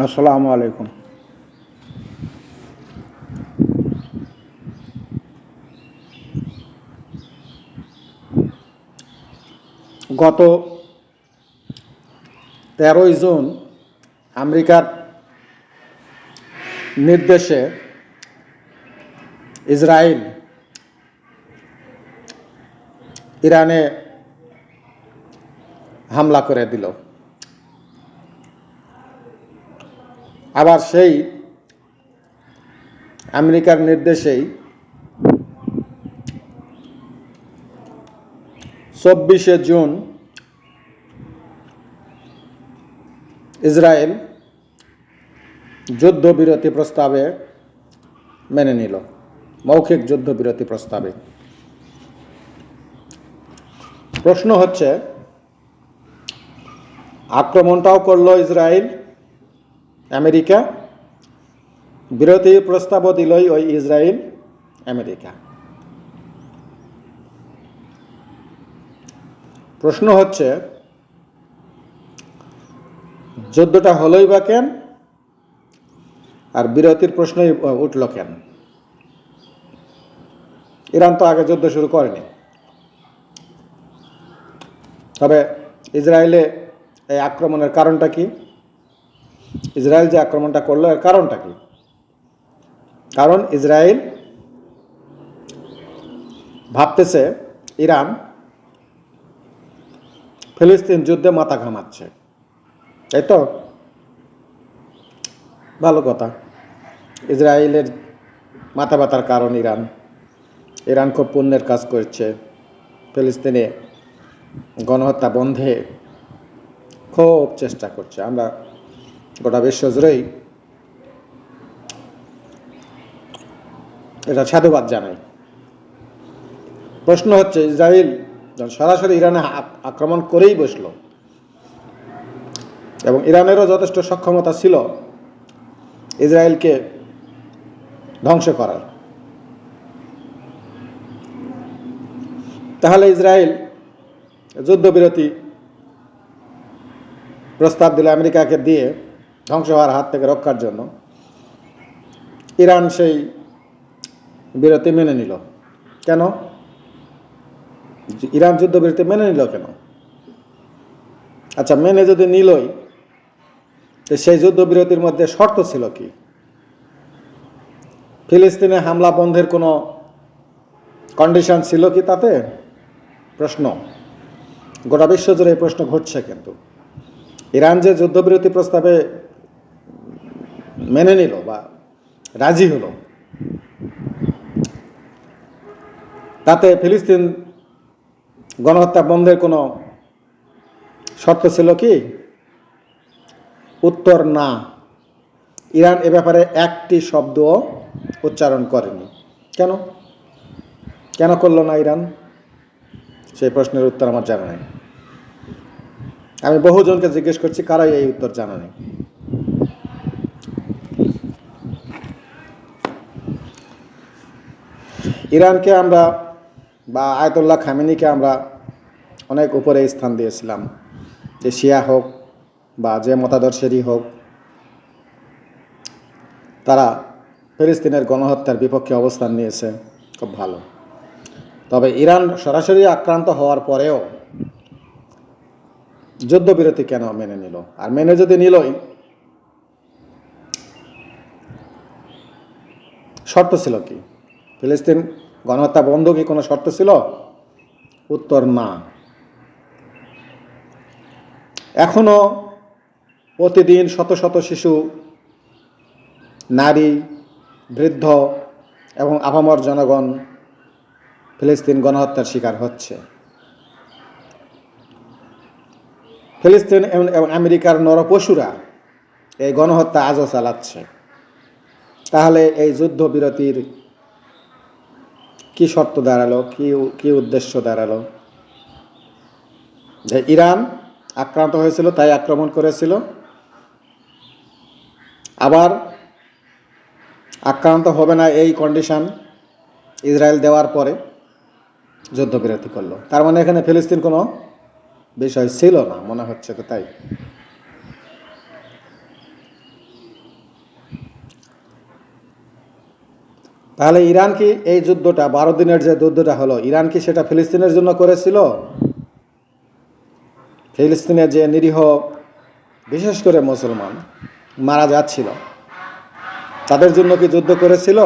আসসালামু আলাইকুম। গত তেরোই জুন আমেরিকার নির্দেশে ইসরায়েল ইরানে হামলা করে দিল। আবার সেই আমেরিকার নির্দেশেই চব্বিশে জুন ইসরায়েল যুদ্ধবিরতি প্রস্তাবে মেনে নিল। মৌখিক যুদ্ধবিরতি প্রস্তাবে। প্রশ্ন হচ্ছে, আক্রমণটাও করল ইসরায়েল? আমেরিকা। বিরতি প্রস্তাবও দিলই ওই ইসরায়েল আমেরিকা প্রশ্ন হচ্ছে, যুদ্ধটা হলোই বা কেন? আর বিরতির প্রশ্নই উঠল কেন? ইরান তো আগে যুদ্ধ শুরু করেনি। তবে ইসরায়েলে এই আক্রমণের কারণটা কি? ইসরায়েল যে আক্রমণটা করল, এর কারণটা কি? কারণ ইসরায়েল ভাবতেছে ইরান ফিলিস্তিন যুদ্ধে মাথা ঘামাচ্ছে। তাই তো? ভালো কথা। ইসরায়েলের মাথা ব্যথার কারণ ইরান। ইরান খুব পুণ্যের কাজ করছে। ফিলিস্তিনে গণহত্যা বন্ধে খুব চেষ্টা করছে। আমরা গোটা বিশ্ব জুড়েই এটা সাধুবাদ জানাই প্রশ্ন হচ্ছে ইসরায়েল সরাসরি ইরানে আক্রমণ করেই বসল এবং ইরানেরও যথেষ্ট সক্ষমতা ছিল ইসরায়েলকে ধ্বংস করার। তাহলে ইসরায়েল যুদ্ধবিরতি প্রস্তাব দিল আমেরিকাকে দিয়ে ধ্বংস হওয়ার হাত থেকে রক্ষার জন্য ইরান সেই বিরতি মেনে নিল। কেন? ইরান যুদ্ধবিরতি মেনে নিল কেন? আচ্ছা মেনে যদি নিলই, তো সেই যুদ্ধবিরতির মধ্যে শর্ত ছিল কি? ফিলিস্তিনে হামলা বন্ধের কোনো কন্ডিশন ছিল কি তাতে? প্রশ্ন। গোটা বিশ্ব জুড়ে এই প্রশ্ন ঘটছে কিন্তু। ইরান যে যুদ্ধবিরতি প্রস্তাবে মেনে নিল বা রাজি হলো। তাতে ফিলিস্তিন গণহত্যা বন্ধের কোনো শর্ত ছিল কি? উত্তর না। ইরান এ ব্যাপারে একটি শব্দও উচ্চারণ করেনি। কেন? কেন করল না ইরান? সেই প্রশ্নের উত্তর আমার জানা নেই। আমি বহুজনকে জিজ্ঞেস করছি, কারাই এই উত্তর জানা নেই? ইরানকে আমরা বা আয়তুল্লাহ খামিনিকে আমরা অনেক উপরে স্থান দিয়েছিলাম। যে শিয়া হোক বা যে মতাদর্শেরই হোক, তারা ফিলিস্তিনের গণহত্যার বিপক্ষে অবস্থান নিয়েছে। খুব ভালো। তবে ইরান সরাসরি আক্রান্ত হওয়ার পরেও যুদ্ধবিরতি কেন মেনে নিল? আর মেনে যদি নিলই, শর্ত ছিল কি? ফিলিস্তিন গণহত্যা বন্ধ কি কোনো শর্ত ছিল? উত্তর না। এখনও প্রতিদিন শত শত শিশু, নারী, বৃদ্ধ এবং আপামর জনগণ ফিলিস্তিন গণহত্যার শিকার হচ্ছে। ফিলিস্তিন এবং আমেরিকার নরপশুরা এই গণহত্যা আজও চালাচ্ছে। তাহলে এই যুদ্ধবিরতির কি শর্ত দাঁড়াল? কি কি উদ্দেশ্য দাঁড়াল? যে ইরান আক্রান্ত হয়েছিল, তাই আক্রমণ করেছিল। আবার আক্রান্ত হবে না এই কন্ডিশন ইসরায়েল দেওয়ার পরে যুদ্ধবিরতি করল। তার মানে এখানে ফিলিস্তিন কোনো বিষয় ছিল না, মনে হচ্ছে তো তাই। তাহলে ইরান কি এই যুদ্ধটা বারো দিনের যে যুদ্ধটা হলো, ইরান কি সেটা ফিলিস্তিনের জন্য করেছিল? ফিলিস্তিনের যে নিরীহ, বিশেষ করে মুসলমান, মারা যাচ্ছিল। তাদের জন্য কি যুদ্ধ করেছিল?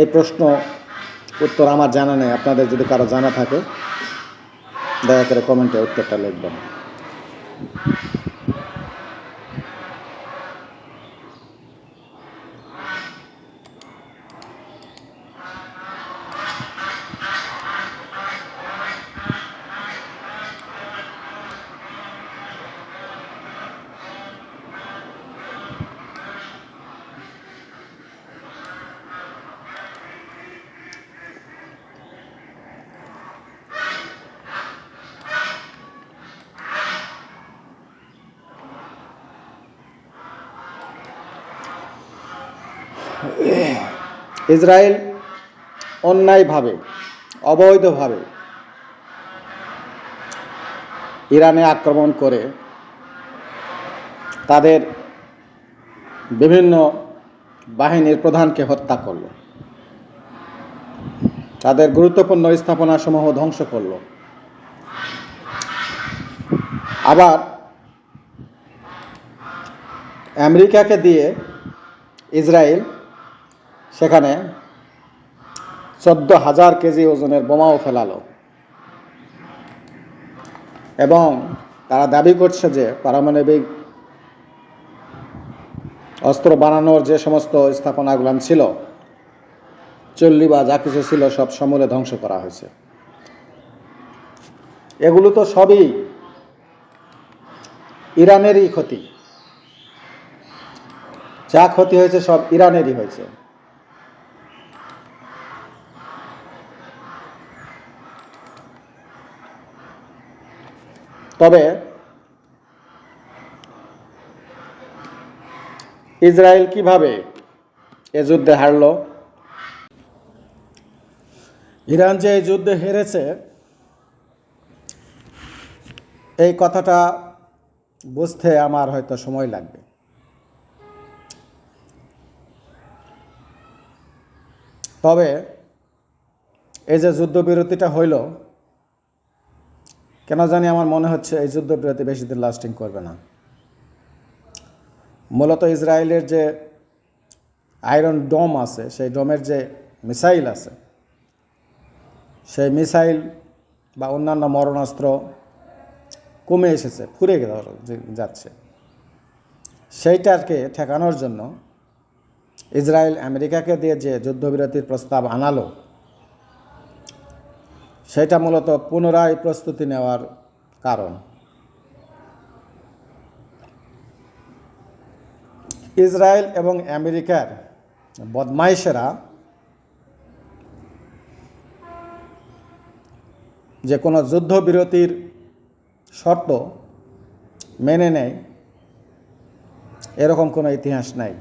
এই প্রশ্ন উত্তর আমার জানা নেই, আপনাদের যদি কারও জানা থাকে, দয়া করে কমেন্টে উত্তরটা লিখবেন। ইসরায়েল অন্যায়ভাবে, অবৈধভাবে ইরানে আক্রমণ করে তাদের বিভিন্ন বাহিনীর প্রধানকে হত্যা করল। তাদের গুরুত্বপূর্ণ স্থাপনাসমূহ ধ্বংস করল। আবার আমেরিকাকে দিয়ে ইসরায়েল সেখানে চোদ্দ হাজার কেজি ওজনের বোমাও ফেলালো। এবং তারা দাবি করছে যে পারমাণবিক অস্ত্র বানানোর যে সমস্ত স্থাপনাগুলো ছিল, চল্লি বা যা কিছু ছিল সব সমূলে ধ্বংস করা হয়েছে। এগুলো তো সবই ইরানেরই ক্ষতি। যা ক্ষতি হয়েছে সব ইরানেরই হয়েছে। তবে ইসরায়েল কীভাবে এ যুদ্ধে হারল? ইরান যে এই যুদ্ধে হেরেছে, এই কথাটা বুঝতে আমার হয়তো সময় লাগবে। তবে এই যে যুদ্ধবিরতিটা হইল কেন জানি আমার মনে হচ্ছে এই যুদ্ধবিরতি বেশি দিন লাস্টিং করবে না। মূলত ইসরায়েলের যে আয়রন ডোম আছে, সেই ডোমের যে মিসাইল আছে, সেই মিসাইল বা অন্যান্য মরণাস্ত্র কমে এসেছে ফুরে যাচ্ছে। সেইটাকে ঠেকানোর জন্য ইসরায়েল আমেরিকাকে দিয়ে যে যুদ্ধবিরতির প্রস্তাব আনালো সেটা মূলত পুনরায় প্রস্তুতি নেওয়ার কারণ। ইসরায়েল এবং আমেরিকার বদমাইশেরা যে কোনো যুদ্ধবিরতির শর্ত মেনে নেয়, এরকম কোনো ইতিহাস নাই।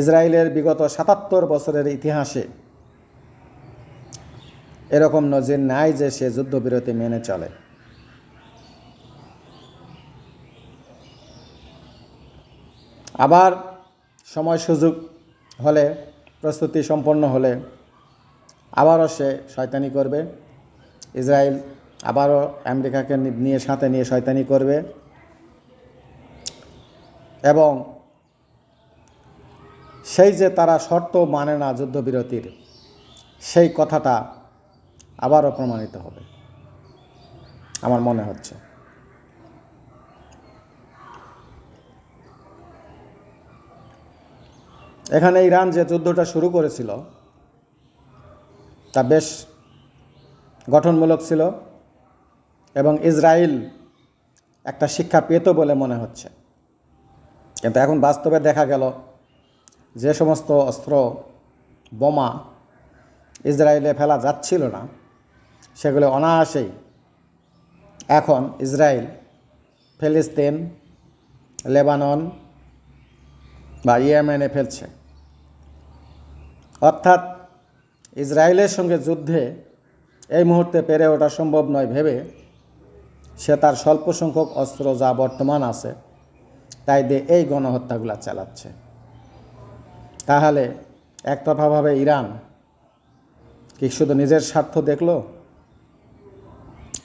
ইসরায়েলের বিগত সাতাত্তর বছরের ইতিহাসে এরকম নজির নাই যে সে যুদ্ধবিরতি মেনে চলে। আবার সময় সুযোগ হলে, প্রস্তুতি সম্পন্ন হলে আবারও সে শয়তানি করবে। ইসরায়েল আবারও আমেরিকাকে নিয়ে সাথে নিয়ে শয়তানি করবে। এবং সেই যে তারা শর্ত মানে না যুদ্ধবিরতির, সেই কথাটা আবারও প্রমাণিত হবে। আমার মনে হচ্ছে। এখানে ইরান যে যুদ্ধটা শুরু করেছিল, তা বেশ গঠনমূলক ছিল এবং ইসরায়েল একটা শিক্ষা পেত বলে মনে হচ্ছে। কিন্তু এখন বাস্তবে দেখা গেল যে সমস্ত অস্ত্র, বোমা ইসরায়েলে ফেলা যাচ্ছিল না। সেগুলো অনায়াসেই এখন ইসরায়েল, ফিলিস্তিন, লেবানন বা ইয়েমেনে ফেলছে। অর্থাৎ ইসরায়েলের সঙ্গে যুদ্ধে এই মুহূর্তে পেরে ওঠা সম্ভব নয় ভেবে সে তার স্বল্প সংখ্যক অস্ত্র যা বর্তমান আছে, তাই দিয়ে এই গণহত্যাগুলো চালাচ্ছে। তাহলে একতরফাভাবে ইরান কি শুধু নিজের স্বার্থ দেখল?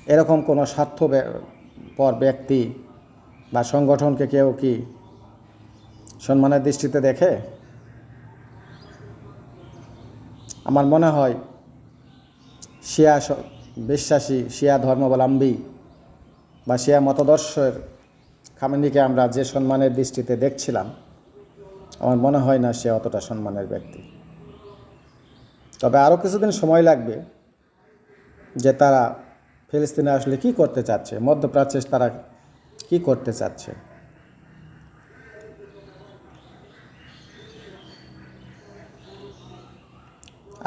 এরকম কোনো স্বার্থ বে- পর ব্যক্তি বা সংগঠনকে কেউ কি সম্মানের দৃষ্টিতে দেখে? আমার মনে হয় শিয়া বিশ্বাসী শিয়া ধর্মাবলম্বী বা শিয়া মতদর্শের খামেনিকে আমরা যে সম্মানের দৃষ্টিতে দেখছিলাম, আমার মনে হয় না সে অতটা সম্মানের ব্যক্তি। তবে আরও কিছুদিন সময় লাগবে যে তারা ফিলিস্তিনে আসলে কি করতে চাচ্ছে? মধ্যপ্রাচ্যে তারা কি করতে চাচ্ছে?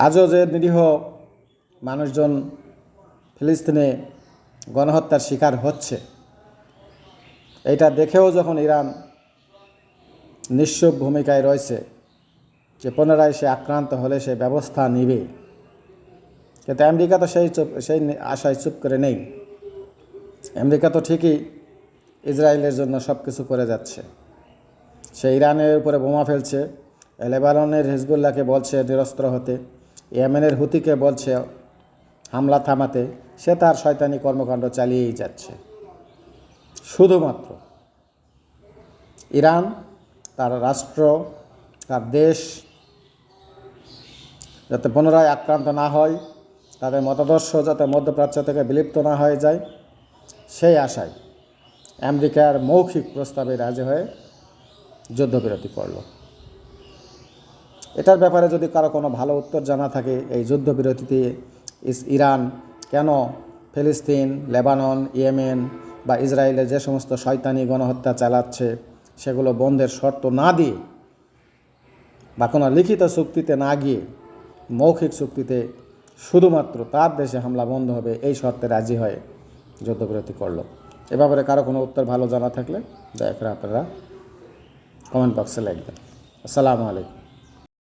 আজও যে নিরীহ মানুষজন ফিলিস্তিনে গণহত্যার শিকার হচ্ছে, এটা দেখেও যখন ইরান নিঃস্ব ভূমিকায় রয়েছে যে পুনরায় সে আক্রান্ত হলে সে ব্যবস্থা নিবে। কিন্তু আমেরিকা তো সেই চুপ, সেই আশায় চুপ করে নেই। আমেরিকা তো ঠিকই ইসরায়েলের জন্য সব কিছু করে যাচ্ছে। সে ইরানের উপরে বোমা ফেলছে, লেবাননের হিজবুল্লাহকে বলছে নিরস্ত্র হতে, ইয়েমেনের হুতিকে বলছে হামলা থামাতে, সে তার শয়তানি কর্মকাণ্ড চালিয়েই যাচ্ছে। শুধুমাত্র ইরান, তার রাষ্ট্র, তার দেশ যাতে পুনরায় আক্রান্ত না হয় তাদের মতাদর্শ যাতে মধ্যপ্রাচ্য থেকে বিলুপ্ত না হয়ে যায়, সেই আশায় আমেরিকার মৌখিক প্রস্তাবে রাজি হয়ে যুদ্ধবিরতি করল। এটার ব্যাপারে যদি কারও কোনো ভালো উত্তর জানা থাকে, এই যুদ্ধবিরতিতে ইস- ইরান কেন ফিলিস্তিন, লেবানন, ইয়েমেন বা ইসরায়েলে যে সমস্ত শয়তানি গণহত্যা চালাচ্ছে, সেগুলো বন্ধের শর্ত না দিয়ে বা কোনো লিখিত চুক্তিতে না গিয়ে মৌখিক চুক্তিতে শুধুমাত্র তার দেশে হামলা বন্ধ হবে, এই শর্তে রাজি হয়ে যুদ্ধবিরতি করল। এ ব্যাপারে কারও কোনো উত্তর ভালো জানা থাকলে দয়া করে আপনারা কমেন্ট বক্সে লিখবেন। আসসালামু আলাইকুম।